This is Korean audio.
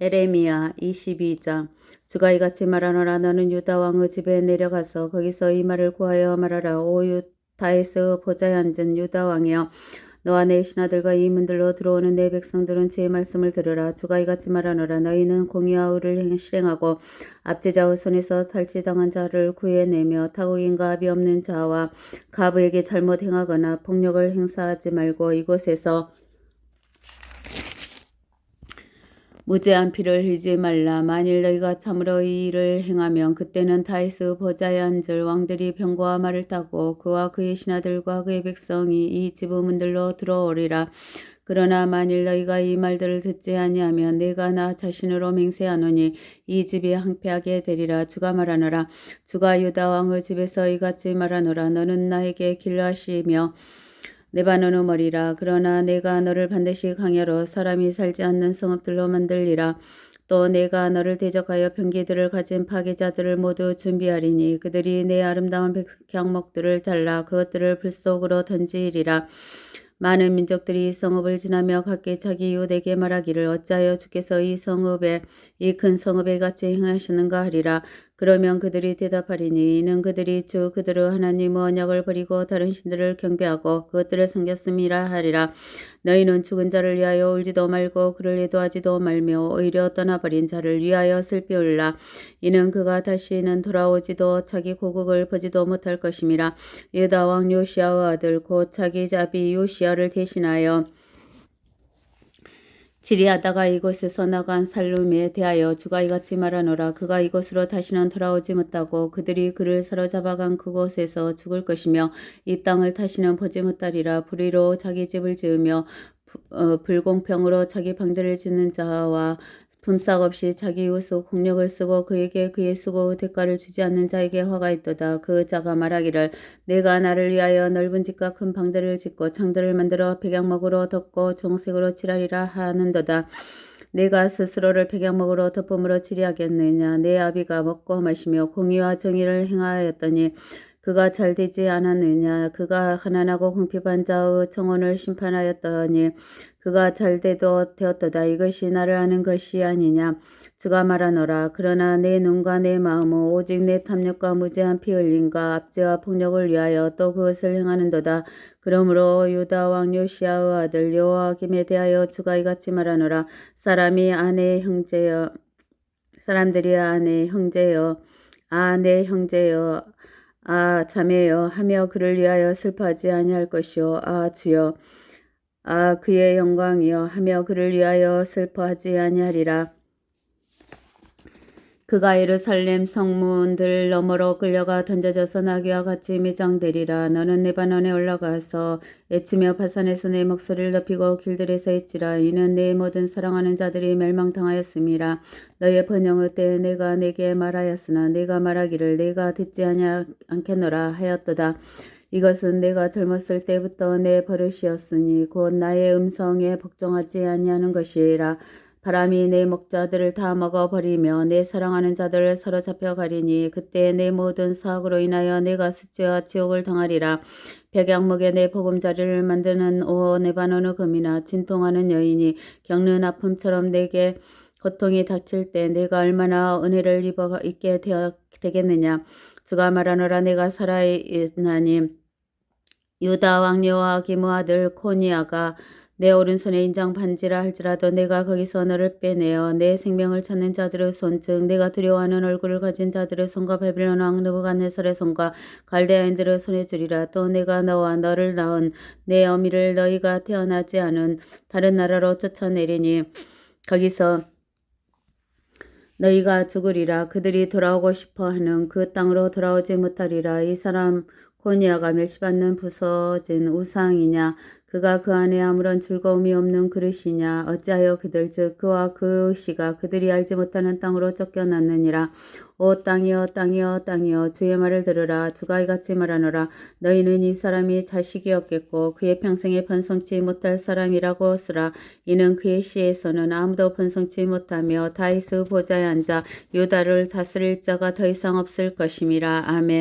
에레미야 22장. 주가 이같이 말하노라 너는 유다 왕의 집에 내려가서 거기서 이 말을 구하여 말하라. 오 유다에서 보좌에 앉은 유다 왕이여 너와 내 신하들과 이 문들로 들어오는 내 백성들은 제 말씀을 들으라. 주가 이같이 말하노라 너희는 공의와 의를 실행하고 압제자의 손에서 탈취당한 자를 구해내며 타국인과 합이 없는 자와 가부에게 잘못 행하거나 폭력을 행사하지 말고 이곳에서 무죄한 피를 흘리지 말라. 만일 너희가 참으로 이 일을 행하면 그때는 다이스 보좌에 앉을 왕들이 병거와 말을 타고 그와 그의 신하들과 그의 백성이 이 지부 문들로 들어오리라. 그러나 만일 너희가 이 말들을 듣지 아니하면 내가 나 자신으로 맹세하노니 이 집이 항폐하게 되리라 주가 말하노라 주가 유다 왕의 집에서 이같이 말하노라 너는 나에게 길러하시며 네바논의 머리라. 그러나 내가 너를 반드시 강야로 사람이 살지 않는 성읍들로 만들리라. 또 내가 너를 대적하여 병기들을 가진 파괴자들을 모두 준비하리니 그들이 내 아름다운 백향목들을 잘라 그것들을 불 속으로 던지리라. 많은 민족들이 이 성읍을 지나며 각기 자기 이웃에게 말하기를 어찌하여 주께서 이 성읍에 이 큰 성읍에 같이 행하시는가 하리라 그러면 그들이 대답하리니 이는 그들이 주 그들의 하나님의 언약을 버리고 다른 신들을 경배하고 그것들을 섬겼음이라 하리라. 너희는 죽은 자를 위하여 울지도 말고 그를 애도하지도 말며 오히려 떠나버린 자를 위하여 슬피 울라. 이는 그가 다시는 돌아오지도 자기 고국을 보지도 못할 것임이라. 유다 왕 요시아의 아들 곧 자기 자비 요시아를 대신하여 지리하다가 이곳에서 나간 살룸에 대하여 주가 이같이 말하노라. 그가 이곳으로 다시는 돌아오지 못하고 그들이 그를 사로잡아간 그곳에서 죽을 것이며 이 땅을 다시는 보지 못하리라. 불의로 자기 집을 지으며 어, 불공평으로 자기 방제를 짓는 자와 품삯 없이 자기 이웃의 공력을 쓰고 그에게 그의 수고의 대가를 주지 않는 자에게 화가 있도다. 그 자가 말하기를 내가 나를 위하여 넓은 집과 큰 방들을 짓고 창들을 만들어 백양목으로 덮고 종색으로 칠하리라 하는도다. 내가 스스로를 백양목으로 덮음으로 칠하겠느냐. 내 아비가 먹고 마시며 공의와 정의를 행하였더니 그가 잘 되지 않았느냐. 그가 가난하고 궁핍한 자의 청혼을 심판하였더니 그가 잘되도 되었도다. 이것이 나를 아는 것이 아니냐. 주가 말하노라. 그러나 내 눈과 내 마음은 오직 내 탐욕과 무제한 피 흘림과 압제와 폭력을 위하여 또 그것을 행하는도다. 그러므로 유다 왕 요시아의 아들 요아김에 대하여 주가 이같이 말하노라. 사람이 아내 형제여 사람들이 아내 형제여 아내 형제여 아 자매여 하며 그를 위하여 슬퍼하지 아니할 것이요 아 주여. 아 그의 영광이여. 하며 그를 위하여 슬퍼하지 아니하리라. 그가 예루살렘 성문들 너머로 끌려가 던져져서 나귀와 같이 매장되리라. 너는 네바논에 올라가서 애치며 바산에서 내 목소리를 높이고 길들에서 있지라. 이는 내 모든 사랑하는 자들이 멸망당하였음이라. 너의 번영의 때 내가 내게 말하였으나 내가 말하기를 내가 듣지 않겠노라 하였도다. 이것은 내가 젊었을 때부터 내 버릇이었으니 곧 나의 음성에 복종하지 아니하는 것이라. 바람이 내 목자들을 다 먹어버리며 내 사랑하는 자들을 사로잡혀 가리니 그때 내 모든 사악으로 인하여 내가 수치와 지옥을 당하리라. 백양목에 내 보금자리를 만드는 오 네바노의 금이나 진통하는 여인이 겪는 아픔처럼 내게 고통이 닥칠 때 내가 얼마나 은혜를 입어 있게 되어, 되겠느냐. 주가 말하노라 내가 살아있나니 유다 왕 여호와김의 아들 코니아가 내 오른손에 인장 반지라 할지라도 내가 거기서 너를 빼내어 내 생명을 찾는 자들의 손, 즉 내가 두려워하는 얼굴을 가진 자들의 손과 바빌론 왕 느부갓네살의 손과 갈대아인들의 손에 주리라. 또 내가 너와 너를 낳은 내 어미를 너희가 태어나지 않은 다른 나라로 쫓아내리니 거기서 너희가 죽으리라. 그들이 돌아오고 싶어 하는 그 땅으로 돌아오지 못하리라. 이 사람 고니아가 멸시받는 부서진 우상이냐? 그가 그 안에 아무런 즐거움이 없는 그릇이냐? 어찌하여 그들 즉 그와 그 시가 그들이 알지 못하는 땅으로 쫓겨났느니라? 오 땅이여 땅이여 땅이여 주의 말을 들으라. 주가 이같이 말하노라. 너희는 이 사람이 자식이었겠고 그의 평생에 번성치 못할 사람이라고 쓰라. 이는 그의 시에서는 아무도 번성치 못하며 다이스 보좌에 앉아 유다를 다스릴 자가 더 이상 없을 것임이라. 아멘